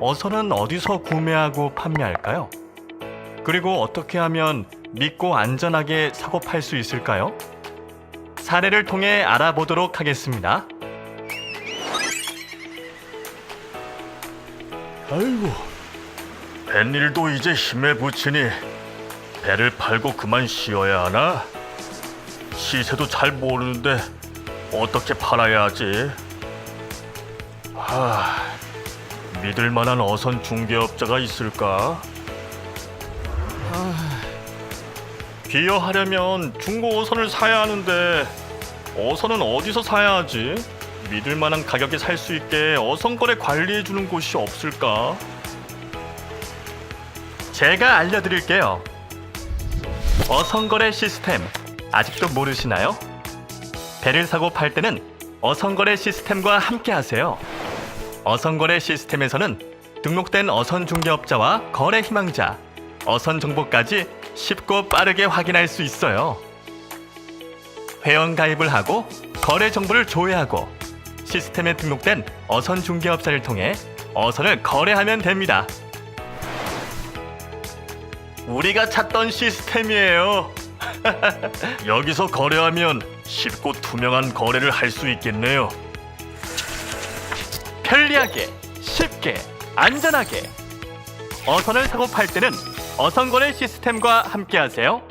어선은 어디서 구매하고 판매할까요? 그리고 어떻게 하면 믿고 안전하게 사고 팔 수 있을까요? 사례를 통해 알아보도록 하겠습니다. 아이고, 뱃일도 이제 힘에 부치니 배를 팔고 그만 쉬어야 하나? 시세도 잘 모르는데 어떻게 팔아야 하지? 하, 믿을 만한 어선 중개업자가 있을까? 비여하려면 중고 어선을 사야 하는데 어선은 어디서 사야 하지? 믿을 만한 가격에 살 수 있게 어선 거래 관리해 주는 곳이 없을까? 제가 알려드릴게요. 어선 거래 시스템 아직도 모르시나요? 배를 사고 팔 때는 어선 거래 시스템과 함께 하세요. 어선거래 시스템에서는 등록된 어선 중개업자와 거래 희망자, 어선 정보까지 쉽고 빠르게 확인할 수 있어요. 회원 가입을 하고 거래 정보를 조회하고 시스템에 등록된 어선 중개업자를 통해 어선을 거래하면 됩니다. 우리가 찾던 시스템이에요. 여기서 거래하면 쉽고 투명한 거래를 할 수 있겠네요. 편리하게, 쉽게, 안전하게. 어선을 사고 팔 때는 어선거래 시스템과 함께하세요.